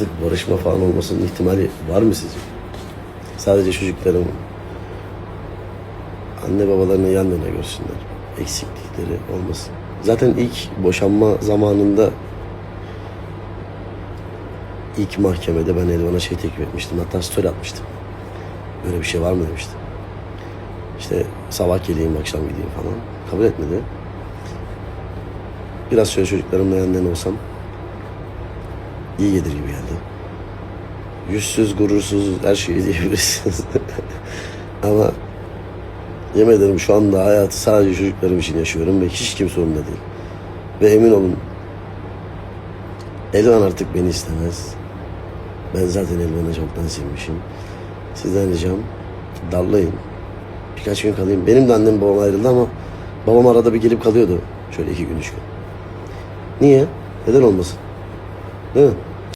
ayrıldık, barışma falan olmasının ihtimali var mı sizce? Sadece çocuklarım anne babalarını yan yana görsünler. Eksiklikleri olmasın. Zaten ilk boşanma zamanında ilk mahkemede ben Elvan'a şey teklif etmiştim. Hatta story atmıştım. Böyle bir şey var mı demiştim. İşte sabah geleyim, akşam gideyim falan. Kabul etmedi. Biraz şöyle çocuklarımla yan yana olsam iyi gelir gibi geldi. Yüzsüz, gurursuz her şeyi diyebilirsiniz. Ama yemin ederim şu anda hayatı sadece çocuklarım için yaşıyorum ve hiç kimse umurumda değil. Ve emin olun Elvan artık beni istemez. Ben zaten Elvan'ı çoktan sevmişim. Sizden ricam darlayın. Birkaç gün kalayım. Benim de annem babam ayrıldı ama babam arada bir gelip kalıyordu. Şöyle iki gün, üç gün. Niye? Neden olmasın? Değil mi?